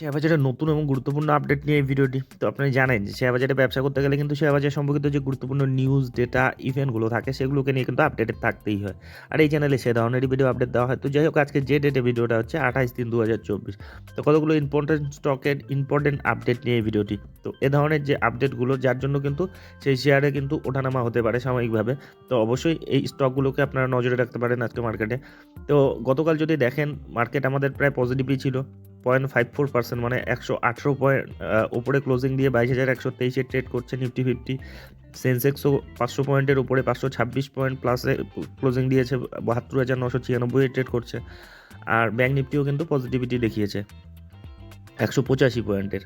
Share বাজারের নতুন এবং গুরুত্বপূর্ণ আপডেট নিয়ে এই ভিডিওটি। তো আপনি জানেন যে শেয়ার বাজারে ব্যবসা করতে গেলে কিন্তু শেয়ার বাজার সম্পর্কিত যে গুরুত্বপূর্ণ নিউজ ডেটা ইভেন্টগুলো থাকে, সেগুলোকে নিয়ে কিন্তু আপডেটেড থাকতেই হয়। আর এই চ্যানেলে সে ধরনেরই ভিডিও আপডেট দেওয়া হয়। তো যাই হোক, আজকে যে ডেটে ভিডিওটা হচ্ছে আঠাইশ তিন দু হাজার চব্বিশ। তো কতগুলো ইম্পর্টেন্ট স্টকের ইম্পর্টেন্ট আপডেট নিয়ে এই ভিডিওটি তো এ ধরনের যে আপডেটগুলো যার জন্য কিন্তু সেই শেয়ারে কিন্তু ওঠানামা হতে পারে সাময়িকভাবে। তো অবশ্যই এই স্টকগুলোকে আপনারা নজরে রাখতে পারেন আজকে মার্কেটে তো গতকাল যদি দেখেন মার্কেট আমাদের প্রায় পজিটিভই ছিল। পয়েন্ট ফাইভ ফোর পার্সেন্ট মানে একশো আঠেরো পয়েন্ট উপরে ক্লোজিং দিয়ে বাইশ হাজার একশো তেইশে ট্রেড করছে নিফটি ফিফটি সেন্সেক্সও পাঁচশো পয়েন্টের উপরে পাঁচশো ছাব্বিশ পয়েন্ট প্লাসে ক্লোজিং দিয়েছে, বাহাত্তর হাজার নশো ছিয়ানব্বইয়ে ট্রেড করছে। আর ব্যাঙ্ক নিফটিও কিন্তু পজিটিভিটি দেখিয়েছে, একশো পঁচাশি পয়েন্টের।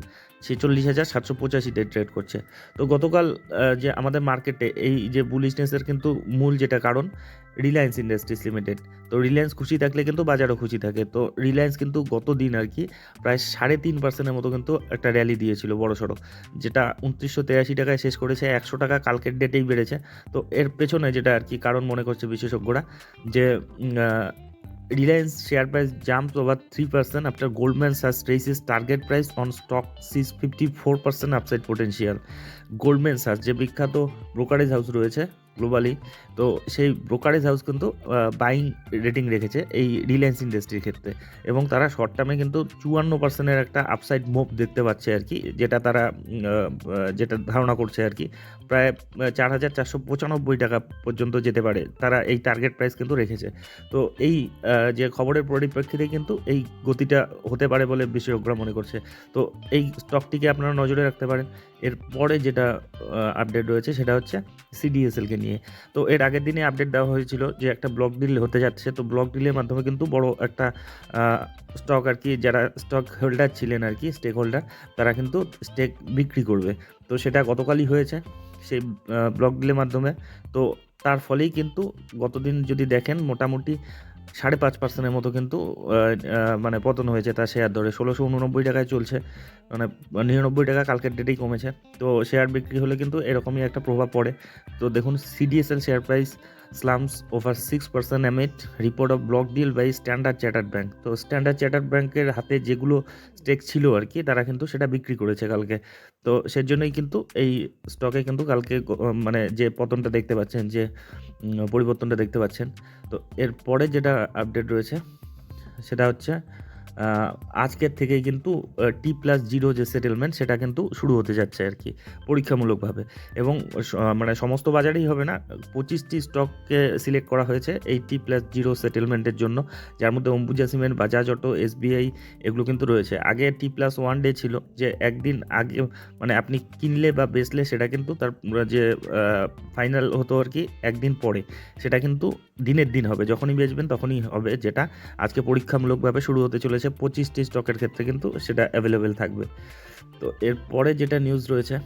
ছেচল্লিশ হাজার সাতশো পঁচাশিতে ট্রেড করছে। তো গতকাল যে আমাদের মার্কেটে এই যে বুলিশনেসের কিন্তু মূল যেটা কারণ রিলায়েন্স ইন্ডাস্ট্রিজ লিমিটেড তো রিলায়েন্স খুশি থাকলে কিন্তু বাজারও খুশি থাকে। তো রিলায়েন্স কিন্তু গত দিন আর কি প্রায় সাড়ে তিন পার্সেন্টের মতো কিন্তু একটা র্যালি দিয়েছিল বড় সড়ো, যেটা উনত্রিশশো তেরাশি টাকায় শেষ করেছে, একশো টাকা কালকের ডেটেই বেড়েছে। তো এর পেছনে যেটা আর কি কারণ মনে করছে বিশেষজ্ঞরা, যে Reliance share price jump over three percent after Goldman search রেসিস target price on stock sees fifty four percent upside potential Goldman search যে বিখ্যাত ব্রোকারেজ হাউস রয়েছে গ্লোবালি তো সেই ব্রোকারেজ হাউস কিন্তু বাইং রেটিং রেখেছে এই রিলায়েন্স ইন্ডাস্ট্রির ক্ষেত্রে। এবং তারা শর্ট টার্মে কিন্তু চুয়ান্ন পার্সেন্টের একটা আপসাইড মুভ দেখতে পাচ্ছে আর কি, যেটা তারা যেটা ধারণা করছে আর কি। প্রায় চার হাজার চারশো পঁচানব্বই টাকা পর্যন্ত যেতে পারে তারা এই টার্গেট প্রাইস কিন্তু রেখেছে। তো এই যে খবরের পরিপ্রেক্ষিতে কিন্তু এই গতিটা হতে পারে বলে বিশেষজ্ঞরা মনে করছে। তো এই স্টকটিকে আপনারা নজরে রাখতে পারেন। এরপরে যেটা আপডেট রয়েছে সেটা হচ্ছে সিডিএসএলকে নিয়ে। তো এর আগের দিনে আপডেট দেওয়া হয়েছিল যে একটা ব্লক ডিল হতে যাচ্ছে। তো ব্লক ডিলের মাধ্যমে কিন্তু বড় একটা স্টক আর কি, যারা স্টক হোল্ডার ছিলেন আর কি স্টেক হোল্ডার তারা কিন্তু স্টেক বিক্রি করবে। তো সেটা গতকালই হয়েছে সেই ব্লক ডিলের মাধ্যমে। তো তার ফলেই কিন্তু গতদিন যদি দেখেন, মোটামুটি সাড়ে পাঁচ পার্সেন্টের মতো কিন্তু মানে পতন হয়েছে তার শেয়ার দরে। ষোলোশো উননব্বই টাকায় চলছে মানে নিরানব্বই টাকা কালকের ডেটেই কমেছে। তো শেয়ার বিক্রি হলে কিন্তু এরকমই একটা প্রভাব পড়ে। তো দেখুন CDSL share price over six percent amid report of block deal by Standard Chartered bank তো স্ট্যান্ডার্ড চার্টার্ড ব্যাংকের হাতে যেগুলো স্টেক ছিল আর কি, তারা কিন্তু সেটা বিক্রি করেছে কালকে। তো সেজন্যই কিন্তু এই স্টকে কিন্তু কালকে মানে যে পতনটা দেখতে পাচ্ছেন, যে পরিবর্তনটা দেখতে পাচ্ছেন। তো এরপরে যেটা আপডেট রয়েছে, সেটা হচ্ছে আজকের থেকেই কিন্তু টি প্লাস জিরো যে সেটেলমেন্ট সেটা কিন্তু শুরু হতে যাচ্ছে আর কি, পরীক্ষামূলকভাবে। এবং মানে সমস্ত বাজারেই হবে না, পঁচিশটি স্টককে সিলেক্ট করা হয়েছে এই টি প্লাস জিরো সেটেলমেন্টের জন্য। যার মধ্যে Ambuja cement, Bajaj auto SBI এগুলো কিন্তু রয়েছে। আগে টি প্লাস ওয়ান ডে ছিল যে একদিন আগে মানে আপনি কিনলে বা বেচলে সেটা কিন্তু তার, যে ফাইনাল হতো আর কি একদিন পরে। সেটা কিন্তু দিনের দিন হবে, যখনই বেচবেন তখনই হবে, যেটা আজকে পরীক্ষামূলকভাবে শুরু হতে চলেছে পঁচিশটি স্টকের ক্ষেত্রে কিন্তু সেটা অ্যাভেলেবেল থাকবে। তো এরপরে যেটা নিউজ রয়েছে,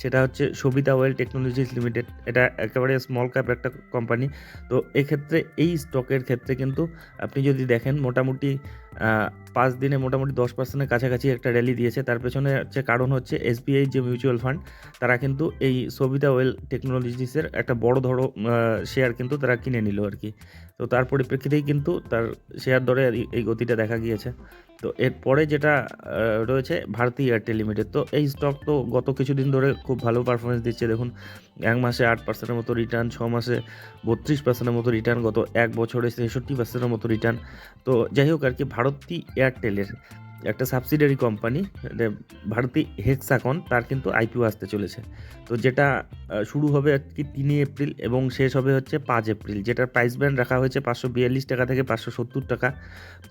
সেটা হচ্ছে সবিতা ওয়েল টেকনোলজিস লিমিটেড এটা একেবারে স্মল ক্যাপ একটা কোম্পানি তো এক্ষেত্রে এই স্টকের ক্ষেত্রে কিন্তু আপনি যদি দেখেন, মোটামুটি পাঁচ দিনে মোটামুটি দশ পার্সেন্টের কাছাকাছি একটা র্যালি দিয়েছে। তার পেছনে হচ্ছে কারণ হচ্ছে এসবিআই যে মিউচুয়াল ফান্ড তারা কিন্তু এই সবিতা ওয়েল টেকনোলজিসের একটা বড় ধরো শেয়ার কিন্তু তারা কিনে নিল আর কি। তো তার পরিপ্রেক্ষিতেই কিন্তু তার শেয়ার দরে এই- গতিটা দেখা গিয়েছে। তো এরপরে যেটা রয়েছে ভারতী এয়ারটেল লিমিটেড তো এই স্টক তো গত কিছুদিন ধরে খুব ভালো পারফরমেন্স দিচ্ছে। দেখুন, এক মাসে আট পার্সেন্টের মতো রিটার্ন ছ মাসে বত্রিশ পার্সেন্টের মতো রিটার্ন গত এক বছরে ছেষট্টি পার্সেন্টের মতো রিটার্ন তো যাই হোক আর কি, ভারতী এয়ারটেলের একটা সাবসিডারি কোম্পানি ভারতী হেক্সাকন তার কিন্তু আইপিও আসতে চলেছে। তো যেটা শুরু হবে আর কি তিনই এপ্রিল এবং শেষ হবে হচ্ছে পাঁচ এপ্রিল। যেটার প্রাইস ব্যান্ড রাখা হয়েছে পাঁচশো বিয়াল্লিশ টাকা থেকে পাঁচশো সত্তর টাকা।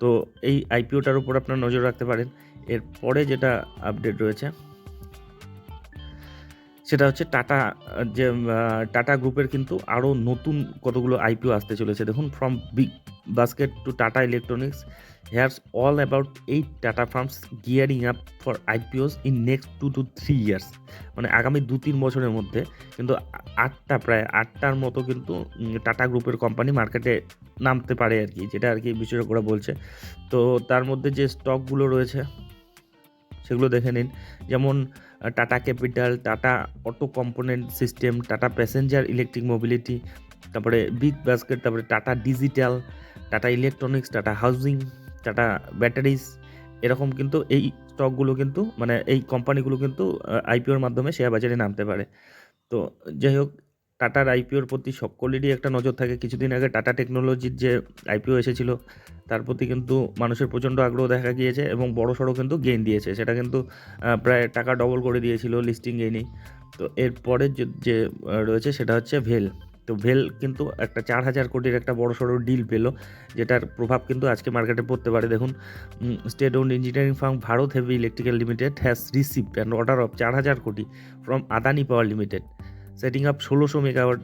তো এই আইপিওটার উপর আপনার নজর রাখতে পারেন। এরপরে যেটা আপডেট রয়েছে, সেটা হচ্ছে টাটা, যে টাটা গ্রুপের কিন্তু আরও নতুন কতগুলো আইপিও আসতে চলেছে। দেখুন from Big Basket to Tata electronics here's all about eight Tata firms gearing up for IPOs in next two to three years মানে আগামী দু তিন বছরের মধ্যে কিন্তু আটটা প্রায় আটটার মতো কিন্তু টাটা গ্রুপের কোম্পানি মার্কেটে নামতে পারে আর কি, যেটা আর কি বিশেষজ্ঞরা বলছে। তো তার মধ্যে যে স্টকগুলো রয়েছে, সেগুলো দেখে নিন। যেমন Tata capital Tata auto component system Tata passenger electric mobility তারপরে বিগ বাস্কেট তারপরে Tata digital Tata electronics Tata housing Tata batteries এরকম কিন্তু এই স্টকগুলো কিন্তু মানে এই কোম্পানিগুলো কিন্তু আইপিওর মাধ্যমে শেয়ার বাজারে নামতে পারে। তো যাই হোক টাটার আইপিওর প্রতি সকলেরই একটা নজর থাকে। কিছুদিন আগে টাটা টেকনোলজির যে আইপিও এসেছিল তার প্রতি কিন্তু মানুষের প্রচণ্ড আগ্রহ দেখা গিয়েছে এবং বড় সড়ো কিন্তু গেইন দিয়েছে। সেটা কিন্তু প্রায় টাকা ডবল করে দিয়েছিল লিস্টিং গেইনেই তো এরপরে যে যে, রয়েছে সেটা হচ্ছে ভেল তো ভেল কিন্তু একটা চার হাজার কোটির একটা বড় সড়ো ডিল পেল, যেটার প্রভাব কিন্তু আজকে মার্কেটে পড়তে পারে। দেখুন state own engineering firm Bharat heavy electrical limited has received an order of চার হাজার কোটি from Adani power limited setting up ষোলোশো megawatt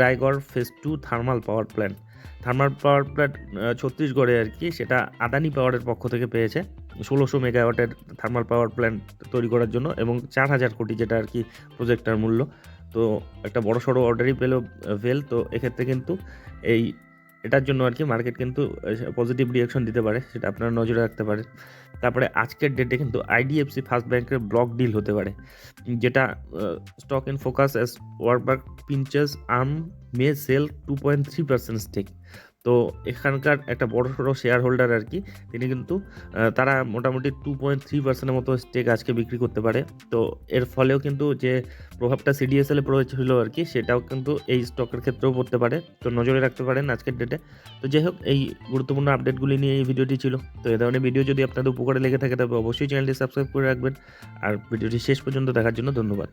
Raigarh phase two thermal power plant thermal power plant ছত্তিশগড়ে আর কি, সেটা আদানি পাওয়ারের পক্ষ থেকে পেয়েছে ষোলোশো মেগাওয়াটের থার্মাল পাওয়ার প্ল্যান্ট তৈরি করার জন্য, এবং চার হাজার কোটি যেটা আর কি প্রজেক্টটার মূল্য। তো একটা বড় সড়ো অর্ডারই পেল ভেল তো এক্ষেত্রে কিন্তু এই এটার জন্য আর কি মার্কেট কিন্তু পজিটিভ রিয়াকশন দিতে পারে, সেটা আপনারা নজরে রাখতে পারেন। তারপরে আজকের ডেটে কিন্তু আইডিএফসি ফার্স্ট ব্যাংকের ব্লক ডিল হতে পারে, যেটা stock in focus as Warburg Pincus arm may sell two point three percent stake তো এখানকার একটা বড় সড়ো শেয়ার হোল্ডার আর কি তিনি কিন্তু তারা মোটামুটি টু পয়েন্ট থ্রি পার্সেন্টের মতো স্টেক আজকে বিক্রি করতে পারে। তো এর ফলেও কিন্তু যে প্রভাবটা সিডিএসএলে এ পড়েছিল আর কি সেটাও কিন্তু এই স্টকের ক্ষেত্রেও পড়তে পারে। তো নজরে রাখতে পারেন আজকের ডেটে তো যাই হোক, এই গুরুত্বপূর্ণ আপডেটগুলি নিয়ে এই ভিডিওটি ছিল। তো এই ধরনের ভিডিও যদি আপনাদের উপকারে লেগে থাকে, তবে অবশ্যই চ্যানেলটি সাবস্ক্রাইব করে রাখবেন। আর ভিডিওটি শেষ পর্যন্ত দেখার জন্য ধন্যবাদ।